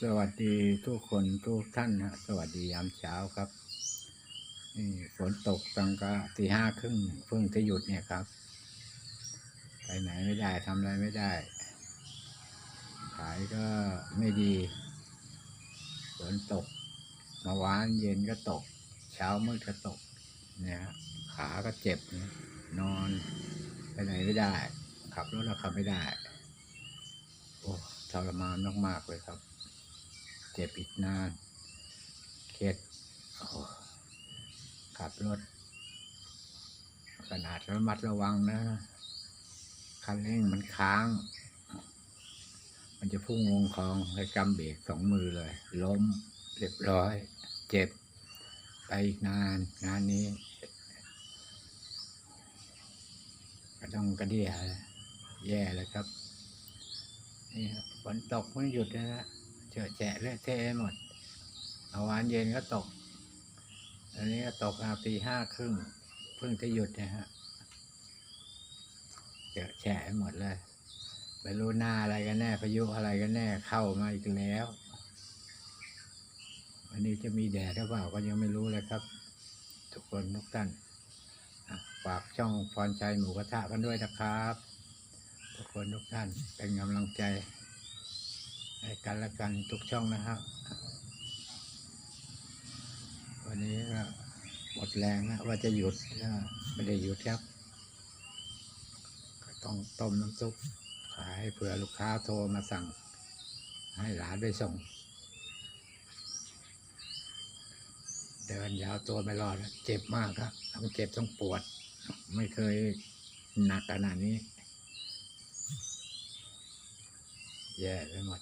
สวัสดีทุกคนทุกท่านนะสวัสดียามเช้าครับนี่ฝนตกตั้งก็ตีห้าครึ่งเพิ่งจะหยุดเนี่ยครับ ไปไหนไม่ได้ทำอะไรไม่ได้ ขายก็ไม่ดี ฝนตกเมาหวานเย็นก็ตก เช้ามืดก็ตกเนี่ยฮะขาก็เจ็บนะนอน ไปไหนไม่ได้ ขับรถก็ขับไม่ได้ โอ้ ทรมานมาก ๆ เลยครับ เจ็บอีกนานเข็ดโอ้ขับรถขนาดระมัดระวังนะ คันเร่งมันค้าง มันจะพุ่งลงคลองให้กำเบรกสองมือเลย ล้มเรียบร้อย เจ็บ ไปอีกนาน งานนี้ก็ต้องกระเดียแย่เลยครับ นี่ครับ ฝนตกไม่หยุดนะฮะเจอแฉะเละเทะหมดเอาวานเย็นก็ตก อันนี้ก็ตกอาตีห้าครึ่งเพิ่งจะหยุดนะฮะเจอแฉะหมดเลยไม่รู้หน้าอะไรกันแน่พายุอะไรกันแน่เข้ามาอีกแล้ววันนี้จะมีแดดหรือเปล่าก็ยังไม่รู้เลยครับ ทุกคนทุกท่านฝากช่องพรชัยหมูกระทะกันด้วยนะครับ ทุกคนทุกท่านเป็นกำลังใจ กันและกันทุกช่องนะครับ วันนี้ก็หมดแรงนะว่าจะหยุดไม่ได้หยุดครับ ก็ต้องต้มน้ำซุปขายให้เผื่อลูกค้าโทรมาสั่ง ให้หลานไปส่ง เดินยาวตัวไม่รอดเจ็บมากครับทั้งเจ็บทั้งปวด ไม่เคยหนักขนาดนี้ แย่ไปหมด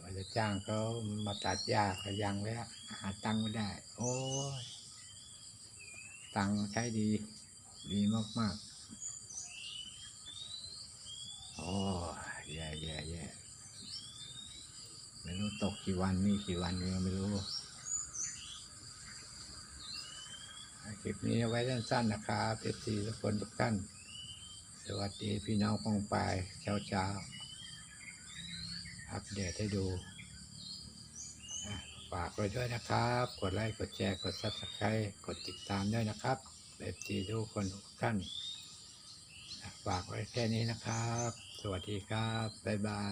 ว่า จะจ้างเขามาตัดหญ้าก็ยังแล้วหาตังค์ไม่ได้ โอ้ยตังค์ใช้ดี ดีมากๆ โอ้ยแย่แย่แย่ไม่รู้ตกกี่วันนี่กี่วันยังไม่รู้คลิปนี้เอาไว้สั้นๆนะครับเอฟซีทุกคนทุกท่าน สวัสดีพี่น้องปองปายเช้าเช้าๆ อัปเดตให้ดูฝากไว้ด้วยนะครับ กดไลค์ กดแชร์ กดซับสไครต์กดติดตามด้วยนะครับเบบจีทุกคนทุกท่าน ฝากไว้แค่นี้นะครับ สวัสดีครับ บ๊ายบาย